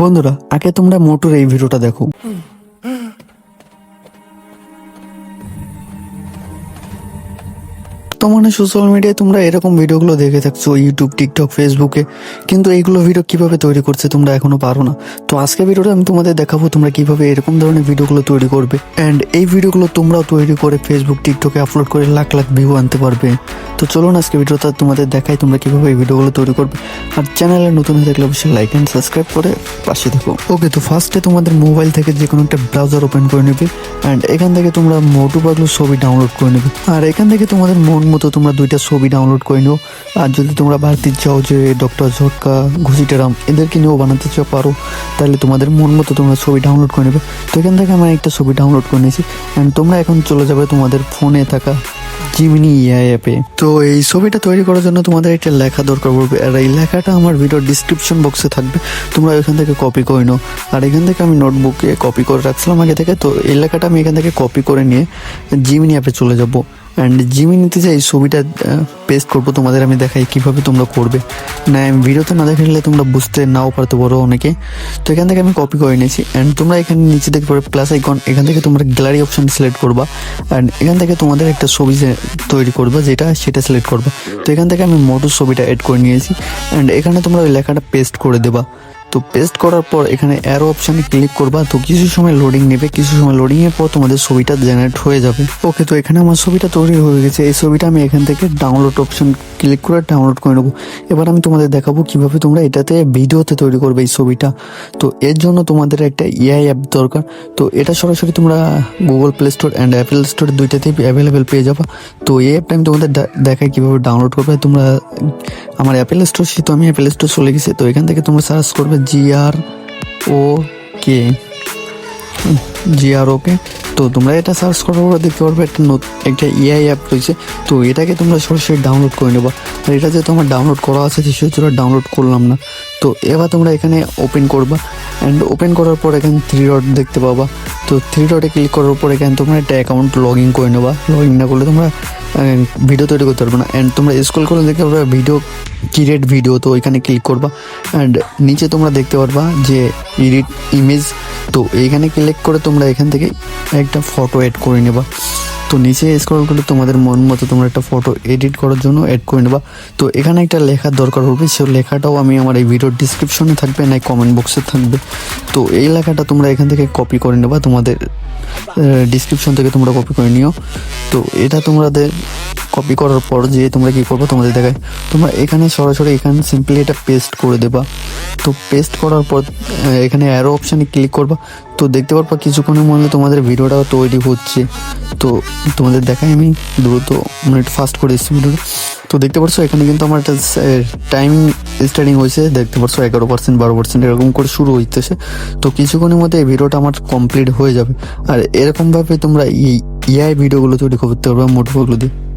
বন্ধুরা আগে তোমরা মোটর এই ভিডিওটা দেখো। বর্তমানে সোশ্যাল মিডিয়ায় তোমরা এরকম ভিডিওগুলো দেখে থাকছো ইউটিউব টিকটক ফেসবুকে কিন্তু এইগুলো ভিডিও কীভাবে তৈরি করছে তোমরা এখনও পারো না। তো আজকে ভিডিওটা আমি তোমাদের দেখাবো তোমরা কীভাবে এরকম ধরনের ভিডিওগুলো তৈরি করবে। অ্যান্ড এই ভিডিওগুলো তোমরাও তৈরি করে ফেসবুক টিকটকে আপলোড করে লাখ লাখ ভিউ আনতে পারবে। তো চলুন আজকে ভিডিওটা তোমাদের দেখাই তোমরা কীভাবে এই ভিডিওগুলো তৈরি করবে। আর চ্যানেলে নতুন হয়ে থাকলে অবশ্যই লাইক অ্যান্ড সাবস্ক্রাইব করে পাশে দেখো ওকে তো ফার্স্টে তোমাদের মোবাইল থেকে যে কোনো একটা ব্রাউজার ওপেন করে নেবে। অ্যান্ড এখান থেকে তোমরা মোটু পাগলু ছবি ডাউনলোড করে নেবে। আর এখান থেকে তোমাদের মন মতো তোমরা দুইটা ছবি ডাউনলোড করে নিও। আর যদি তোমরা বাড়তি চাও যে ডক্টর ঝটকা ঘুষিটারাম, এদেরকে নিয়েও বানাতে চাও পারো, তাহলে তোমাদের মন মতো তোমরা ছবি ডাউনলোড করে নেবে। তো এখান থেকে আমি একটা ছবি ডাউনলোড করে নিয়েছি। অ্যান্ড তোমরা এখন চলে যাবে তোমাদের ফোনে থাকা জিমিনি ইআই অ্যাপে তো এই ছবিটা তৈরি করার জন্য তোমাদের একটা লেখা দরকার পড়বে। আর এই লেখাটা আমার ভিডিওর ডিসক্রিপশন বক্সে থাকবে। তোমরা এখান থেকে কপি করে নাও। আর এখান থেকে আমি নোটবুকে কপি করে রাখছিলাম আগে থেকে। তো এই লেখাটা আমি এখান থেকে কপি করে নিয়ে জিমিনি অ্যাপে চলে যাব। অ্যান্ড জিমিনিতে যে এই ছবিটা পেস্ট করব, তোমাদের আমি দেখাই কীভাবে তোমরা করবে। না আমি ভিডিওতে না দেখালে তোমরা বুঝতে নাও পারতে পারো অনেকে। তো এখান থেকে আমি কপি করে নিয়েছি। অ্যান্ড তোমরা এখানে নিচে দেখতে পারো প্লাস আইকন এখান থেকে তোমরা গ্যালারি অপশন সিলেক্ট করবা। অ্যান্ড এখান থেকে তোমাদের একটা ছবি তৈরি করবা, যেটা সেটা সিলেক্ট করবা। তো এখান থেকে আমি মোটর ছবিটা অ্যাড করে নিয়েছি। অ্যান্ড এখানে তোমরা ওই লেখাটা পেস্ট করে দেবা। তো পেস্ট করার পর এখানে অ্যারো অপশানে ক্লিক করবা। তো কিছু সময় লোডিং নেবে, কিছু সময় লোডিং এর পর তোমাদের ছবিটা জেনারেট হয়ে যাবে। ওকে তো এখানে আমার ছবিটা তৈরি হয়ে গেছে। এই ছবিটা আমি এখান থেকে ডাউনলোড অপশন ক্লিক করে ডাউনলোড করে নেব। এবার আমি তোমাদের দেখাবো কীভাবে তোমরা এটাতে ভিডিওতে তৈরি করবে এই ছবিটা। তো এর জন্য তোমাদের একটা এআই অ্যাপ দরকার। তো এটা সরাসরি তোমরা Google Play Store and Apple Store দুইটাতেই available পেয়ে যাবা। তো এই অ্যাপটা আমি তোমাদের দেখাই কীভাবে ডাউনলোড করবে। তোমরা আমার অ্যাপেল স্টোর সে তো আমি অ্যাপেল স্টোর চলে গেছি। তো এখান থেকে তোমরা সার্চ করবে জি আর ও কে? জি আর ওকে তো তোমরা এটা সার্চ করার পর দেখতে পারবে একটা নত- একটা এআই অ্যাপ রয়েছে। তো এটাকে তোমরা সরাসরি ডাউনলোড করে নেবা। আর এটা যেহেতু আমার ডাউনলোড করা আছে সেহেতু ডাউনলোড করলাম না। তো এবার তোমরা এখানে ওপেন করবা। অ্যান্ড ওপেন করার পর এখানে থ্রি ডট দেখতে পাবা। তো থ্রি ডটে ক্লিক করার পর এখানে তোমরা একটা অ্যাকাউন্ট লগ ইন করে নেবা। লগ ইন না করলে তোমরা ভিডিও তৈরি করতে পারবে না। অ্যান্ড তোমরা স্কুল করলে দেখতে পারবে ভিডিও ক্রিয়েট ভিডিও তো ওইখানে ক্লিক করবা। অ্যান্ড নিচে তোমরা দেখতে পারবা যে ইডিট ইমেজ তো এইখানে ক্লিক করে তোমরা এখান থেকে একটা ফটো এড করে নেবা। তো নিচে স্ক্রল করলে তোমাদের মন মতো তোমরা একটা ফটো এডিট করার জন্য অ্যাড করে নেবা। তো এখানে একটা লেখার দরকার হবে সেই লেখাটাও আমি আমার এই ভিডিওর ডিসক্রিপশনে থাকবে, না কমেন্ট বক্সে থাকবে। তো এই লেখাটা তোমরা এখান থেকে কপি করে নেবা, তোমাদের ডিসক্রিপশন থেকে তোমরা কপি করে নিও। তো এটা তোমাদের কপি করার পর যে তোমরা কি করবে, তোমাদের দেখায়। তোমরা এখানে সরাসরি এখানে সিম্পলি এটা পেস্ট করে দেবা। তো পেস্ট করার পর এখানে অ্যারো অপশানে ক্লিক করবা। তো দেখতে পারবা কিছুক্ষণের মধ্যে তোমাদের ভিডিওটা তৈরি হচ্ছে। তো তোমাদের দেখাই আমি দ্রুত মানে ফাস্ট করে এসেছি ভিডিওটা তো দেখতে পাচ্ছ এখানে কিন্তু আমার একটা টাইমিং স্টার্টিং হয়েছে। দেখতে পাচ্ছ এগারো পার্সেন্ট বারো পার্সেন্ট এরকম করে শুরু হইতেছে। তো কিছুক্ষণের মধ্যে এই ভিডিওটা আমার কমপ্লিট হয়ে যাবে। আর এরকমভাবে তোমরা এই ইআই ভিডিওগুলো তৈরি করতে পারবে মোটরগুলো দিয়ে।